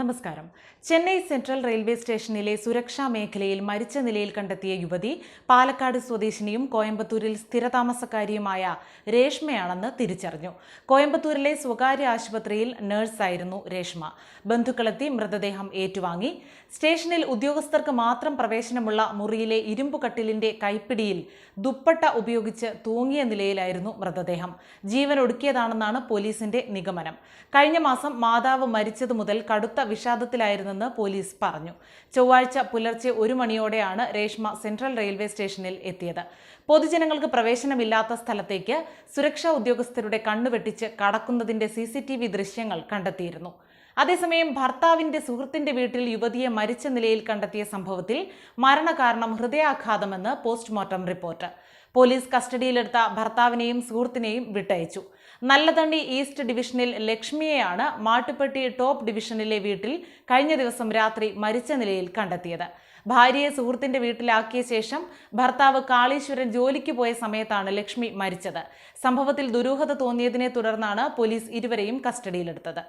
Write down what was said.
നമസ്കാരം. Chennai central railway സ്റ്റേഷനിലെ സുരക്ഷാ മേഖലയിൽ മരിച്ച നിലയിൽ കണ്ടെത്തിയ യുവതി പാലക്കാട് സ്വദേശിനിയും കോയമ്പത്തൂരിൽ സ്ഥിരതാമസക്കാരിയുമായ രേഷ്മയാണെന്ന് തിരിച്ചറിഞ്ഞു. കോയമ്പത്തൂരിലെ സ്വകാര്യ ആശുപത്രിയിൽ നഴ്സായിരുന്നു രേഷ്മ. ബന്ധുക്കളെത്തി മൃതദേഹം ഏറ്റുവാങ്ങി. സ്റ്റേഷനിൽ ഉദ്യോഗസ്ഥർക്ക് മാത്രം പ്രവേശനമുള്ള മുറിയിലെ ഇരുമ്പുകട്ടിലിന്റെ കൈപ്പിടിയിൽ ദുപ്പട്ട ഉപയോഗിച്ച് തൂങ്ങിയ നിലയിലായിരുന്നു മൃതദേഹം. ജീവൻ ഒടുക്കിയതാണെന്നാണ് പോലീസിന്റെ നിഗമനം. കഴിഞ്ഞ മാസം മാതാവ് മരിച്ചതു മുതൽ കടുത്ത വിഷാദത്തിലായിരുന്നെന്ന് പോലീസ് പറഞ്ഞു. ചൊവ്വാഴ്ച പുലർച്ചെ ഒരു മണിയോടെയാണ് രേഷ്മ സെൻട്രൽ റെയിൽവേ സ്റ്റേഷനിൽ എത്തിയത്. പൊതുജനങ്ങൾക്ക് പ്രവേശനമില്ലാത്ത സ്ഥലത്തേക്ക് സുരക്ഷാ ഉദ്യോഗസ്ഥരുടെ കണ്ണുവെട്ടിച്ച് കടക്കുന്നതിന്റെ സി ദൃശ്യങ്ങൾ കണ്ടെത്തിയിരുന്നു. അതേസമയം ഭർത്താവിന്റെ സുഹൃത്തിന്റെ വീട്ടിൽ യുവതിയെ മരിച്ച നിലയിൽ കണ്ടെത്തിയ സംഭവത്തിൽ മരണകാരണം ഹൃദയാഘാതമെന്ന് പോസ്റ്റ്മോർട്ടം റിപ്പോർട്ട്. പോലീസ് കസ്റ്റഡിയിലെടുത്ത ഭർത്താവിനെയും സുഹൃത്തിനെയും വിട്ടയച്ചു. നല്ലതണ്ടി ഈസ്റ്റ് ഡിവിഷനിൽ ലക്ഷ്മിയെയാണ് മാട്ടുപ്പെട്ടി ടോപ്പ് ഡിവിഷനിലെ വീട്ടിൽ കഴിഞ്ഞ ദിവസം രാത്രി മരിച്ച നിലയിൽ കണ്ടെത്തിയത്. ഭാര്യയെ സുഹൃത്തിന്റെ വീട്ടിലാക്കിയ ശേഷം ഭർത്താവ് കാളീശ്വരൻ ജോലിക്ക് പോയ സമയത്താണ് ലക്ഷ്മി മരിച്ചത്. സംഭവത്തിൽ ദുരൂഹത തോന്നിയതിനെ തുടർന്നാണ് പോലീസ് ഇരുവരെയും കസ്റ്റഡിയിലെടുത്തത്.